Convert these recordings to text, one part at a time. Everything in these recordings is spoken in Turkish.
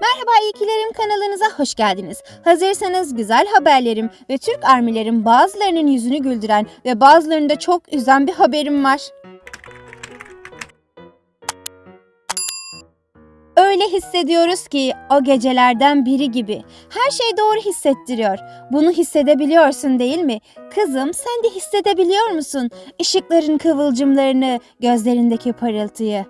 Merhaba iyikilerim kanalınıza hoş geldiniz. Hazırsanız güzel haberlerim ve Türk armilerin bazılarının yüzünü güldüren ve bazılarını da çok üzen bir haberim var. Öyle hissediyoruz ki o gecelerden biri gibi. Her şey doğru hissettiriyor. Bunu hissedebiliyorsun değil mi? Kızım sen de hissedebiliyor musun? Işıkların kıvılcımlarını, gözlerindeki parıltıyı.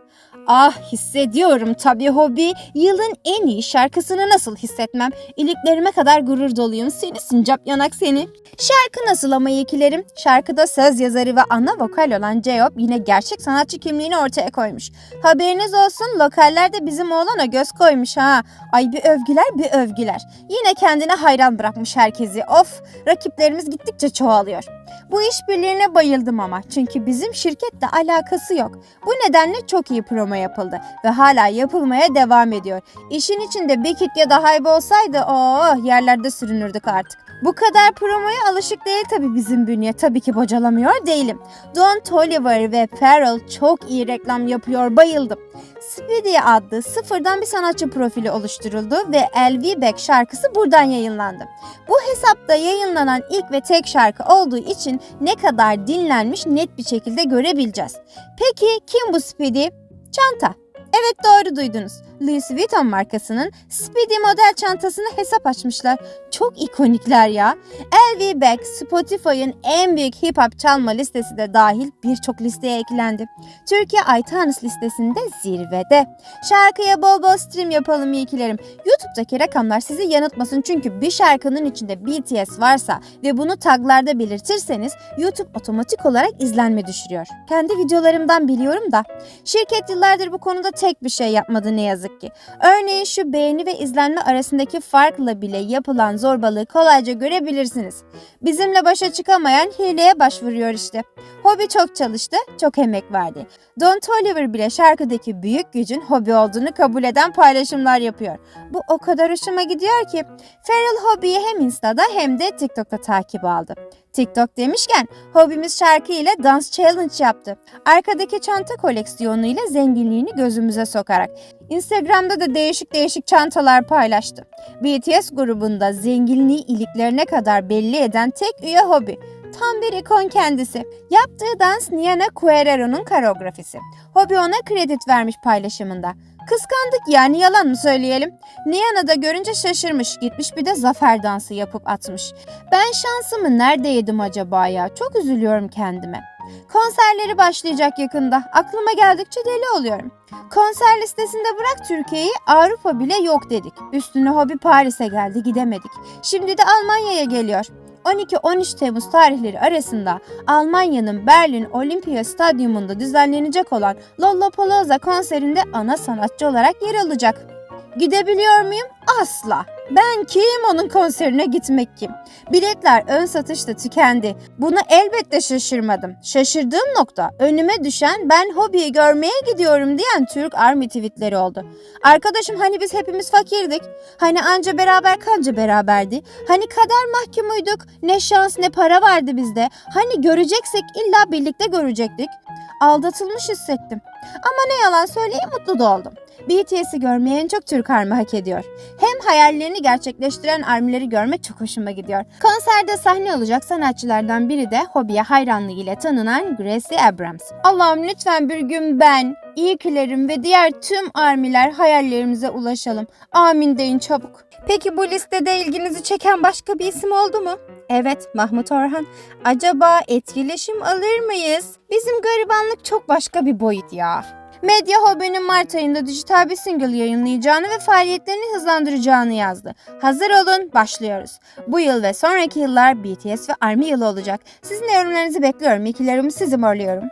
Ah hissediyorum tabii hobi. Yılın en iyi şarkısını nasıl hissetmem? İliklerime kadar gurur doluyum seni sincap yanak seni. Şarkı nasıl ama iyikilerim? Şarkıda söz yazarı ve ana vokal olan J.O.P. yine gerçek sanatçı kimliğini ortaya koymuş. Haberiniz olsun lokallerde bizim oğlana göz koymuş ha. Ay bir övgüler bir övgüler. Yine kendine hayran bırakmış herkesi. Of rakiplerimiz gittikçe çoğalıyor. Bu işbirliğine bayıldım ama çünkü bizim şirketle alakası yok. Bu nedenle çok iyi promo yapıldı ve hala yapılmaya devam ediyor. İşin içinde bir kitle daha hype olsaydı oh yerlerde sürünürdük artık. Bu kadar promoya alışık değil tabii bizim bünye. Tabii ki bocalamıyor değilim. Don Toliver ve Pharrell çok iyi reklam yapıyor. Bayıldım. Speedy adlı sıfırdan bir sanatçı profili oluşturuldu ve LV Back şarkısı buradan yayınlandı. Bu hesapta yayınlanan ilk ve tek şarkı olduğu için ne kadar dinlenmiş net bir şekilde görebileceğiz. Peki kim bu Speedy? Çanta. Evet doğru duydunuz. Louis Vuitton markasının Speedy model çantasını hesap açmışlar. Çok ikonikler ya. LV Back Spotify'ın en büyük hip hop çalma listesi de dahil birçok listeye eklendi. Türkiye iTunes listesinde zirvede. Şarkıya bol bol stream yapalım iyikilerim. YouTube'daki rakamlar sizi yanıltmasın çünkü bir şarkının içinde BTS varsa ve bunu taglarda belirtirseniz YouTube otomatik olarak izlenme düşürüyor. Kendi videolarımdan biliyorum da. Şirket yıllardır bu konuda tek bir şey yapmadı ne yazık ki. Örneğin şu beğeni ve izlenme arasındaki farkla bile yapılan zorbalığı kolayca görebilirsiniz. Bizimle başa çıkamayan hileye başvuruyor işte. Hobi çok çalıştı, çok emek verdi. Don Toliver bile şarkıdaki büyük gücün hobi olduğunu kabul eden paylaşımlar yapıyor. Bu o kadar hoşuma gidiyor ki. Feral Hobby'yi hem Insta'da hem de TikTok'ta takip aldı. TikTok demişken hobimiz şarkı ile dans challenge yaptı. Arkadaki çanta koleksiyonuyla zenginliğini gözümüze sokarak. Instagram'da da değişik değişik çantalar paylaştı. BTS grubunda zenginliği iliklerine kadar belli eden tek üye hobi. Tam bir ikon kendisi. Yaptığı dans Niana Querero'nun koreografisi. Hobi ona kredi vermiş paylaşımında. Kıskandık yani yalan mı söyleyelim? Niana da görünce şaşırmış gitmiş bir de zafer dansı yapıp atmış. Ben şansımı nerede yedim acaba ya? Çok üzülüyorum kendime. Konserleri başlayacak yakında. Aklıma geldikçe deli oluyorum. Konser listesinde bırak Türkiye'yi Avrupa bile yok dedik. Üstüne hobi Paris'e geldi gidemedik. Şimdi de Almanya'ya geliyor. 12-13 Temmuz tarihleri arasında Almanya'nın Berlin Olimpiya Stadyumunda düzenlenecek olan Lollapalooza konserinde ana sanatçı olarak yer alacak. Gidebiliyor muyum? Asla. Ben kim onun konserine gitmek kim? Biletler ön satışta tükendi. Buna elbette şaşırmadım. Şaşırdığım nokta önüme düşen ben hobiyi görmeye gidiyorum diyen Türk Army tweetleri oldu. Arkadaşım hani biz hepimiz fakirdik. Hani anca beraber kanca beraberdi. Hani kader mahkumuyduk. Ne şans ne para vardı bizde. Hani göreceksek illa birlikte görecektik. Aldatılmış hissettim. Ama ne yalan söyleyeyim mutlu da oldum. BTS'i görmeyi en çok Türk Army hak ediyor. Hem hayallerini gerçekleştiren armileri görmek çok hoşuma gidiyor. Konserde sahne olacak sanatçılardan biri de hobiye hayranlığı ile tanınan Gracie Abrams. Allah'ım lütfen bir gün ben, İyikilerim ve diğer tüm armiler hayallerimize ulaşalım. Amin deyin çabuk. Peki bu listede ilginizi çeken başka bir isim oldu mu? Evet, Mahmut Orhan. Acaba etkileşim alır mıyız? Bizim garibanlık çok başka bir boyut ya. Medya Hobby'nin Mart ayında dijital bir single yayınlayacağını ve faaliyetlerini hızlandıracağını yazdı. Hazır olun, başlıyoruz. Bu yıl ve sonraki yıllar BTS ve ARMY yılı olacak. Sizin yorumlarınızı bekliyorum. İkilerimi sizi morluyorum.